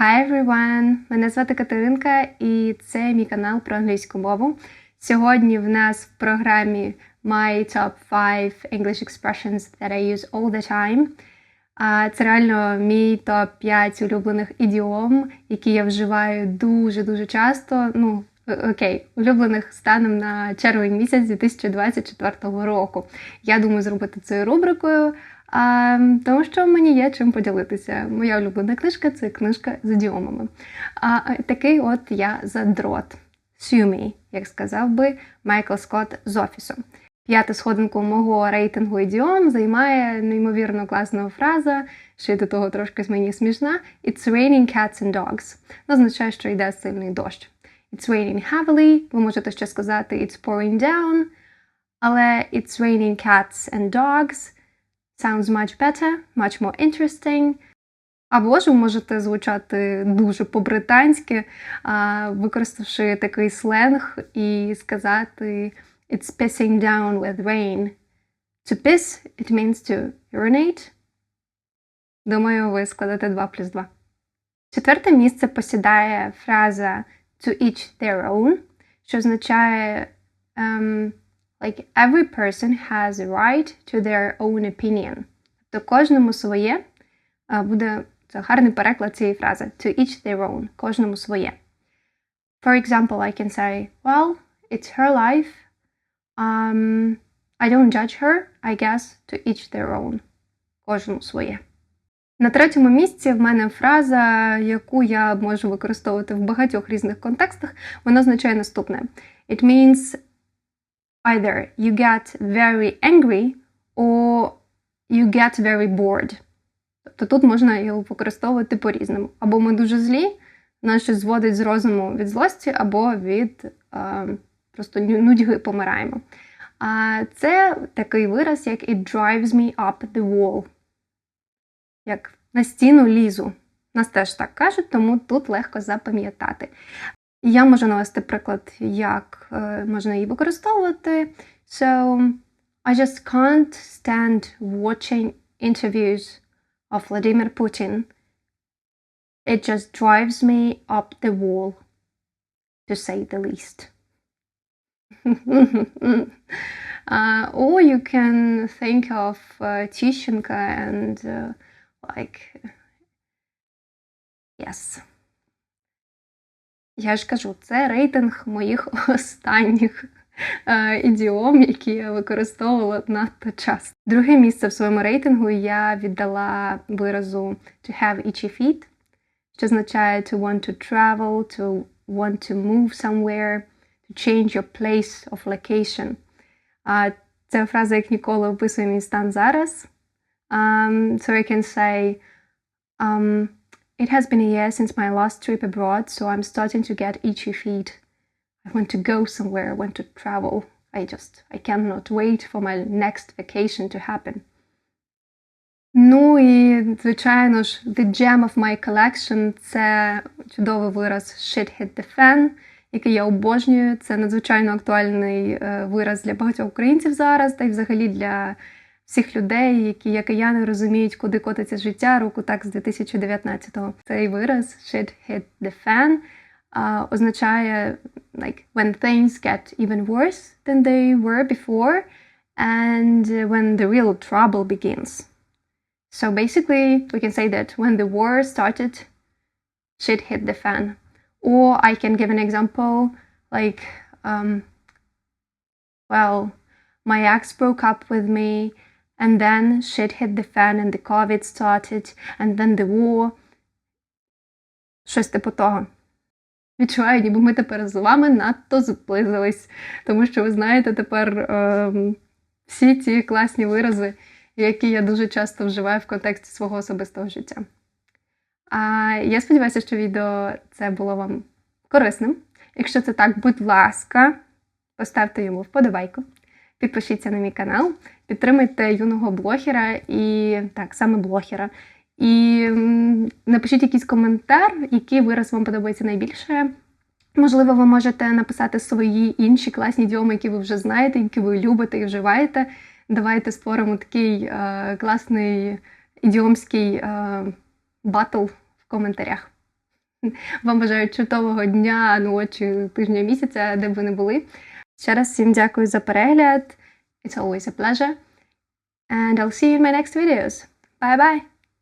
Hi everyone! Мене звати Катеринка, і це мій канал про англійську мову. Сьогодні в нас в програмі My Top 5 English Expressions that I use all the time. Це реально мій топ-5 улюблених ідіом, які я вживаю дуже-дуже часто. Ну, е, окей, улюблених станом на червень місяць 2024 року. Я думаю зробити це рубрикою. А, Тому що мені є чим поділитися. Моя улюблена книжка це книжка з ідіомами. А такий от я задрот. Сюмі, як сказав би Майкл Скотт з офісу. П'яту сходинку мого рейтингу ідіом займає неймовірно класна фраза, ще й до того трошки мені смішна. It's raining cats and dogs. Означає, що йде сильний дощ. It's raining heavily. Ви можете ще сказати It's pouring down. Але it's raining cats and dogs sounds much better, much more interesting. Або ж ви можете звучати дуже по-британськи, використавши такий сленг і сказати It's pissing down with rain. To piss, it means to urinate. Думаю, ви складете 2 плюс 2. Четверте місце посідає фраза to each their own, що означає um, like every person has a right to their own opinion. Тобто кожному своє буде це гарний переклад цієї фрази to each their own, кожному своє. For example, I can say, well, it's her life. Um, I don't judge her, I guess, to each their own. Кожному своє. На третьому місці в мене фраза, яку я можу використовувати в багатьох різних контекстах, вона означає наступне: It means either you get very angry or you get very bored. Тобто тут можна його використовувати по-різному. Або ми дуже злі, нас щось зводить з розуму від злості, або від е, просто нудьги помираємо. А це такий вираз, як it drives me up the wall. Як на стіну лізу. Нас теж так кажуть, тому тут легко запам'ятати. Я можу навести приклад, як можна її використовувати. So, I just can't stand watching interviews of Vladimir Putin. It just drives me up the wall, to say the least. uh, or you can think of uh, Tishchenko and uh, like, yes. Я ж кажу, це рейтинг моїх останніх е, ідіом, які я використовувала надто часто. Друге місце в своєму рейтингу я віддала виразу to have itchy feet, що означає to want to travel, to want to move somewhere, to change your place of location. А Ця фраза, як ніколи, описує мій стан зараз. Um, so I can say um, It has been a year since my last trip abroad, so I'm starting to get itchy feet. I want to go somewhere, I want to travel. I just, I cannot wait for my next vacation to happen. Ну і, звичайно ж, The Gem of My Collection це чудовий вираз Shit Hit the Fan, який я обожнюю. Це надзвичайно актуальний вираз для багатьох українців зараз, та й взагалі для всіх людей, які, як і я, не розуміють, куди котиться життя року так з 2019-го. Цей вираз «shit hit the fan» uh, означає like when things get even worse than they were before and when the real trouble begins. So basically, we can say that when the war started, shit hit the fan. Or I can give an example like, um, well, my ex broke up with me And then shit hit the fan, and the COVID started, and then the war. Щось типу того. Відчуваю, ніби ми тепер з вами надто зблизились, тому що ви знаєте тепер е, всі ті класні вирази, які я дуже часто вживаю в контексті свого особистого життя. А я сподіваюся, що відео це було вам корисним. Якщо це так, будь ласка, поставте йому вподобайку. Підпишіться на мій канал, підтримайте юного блогера і так, саме блогера. І напишіть якийсь коментар, який вираз вам подобається найбільше. Можливо, ви можете написати свої інші класні ідіоми, які ви вже знаєте, які ви любите і вживаєте. Давайте створимо такий е, класний ідіомський е, батл в коментарях. Вам бажаю чудового дня, ночі, тижня, місяця, де б ви не були. Ще раз всім дякую за перегляд. It's always a pleasure. And I'll see you in my next videos. Bye bye!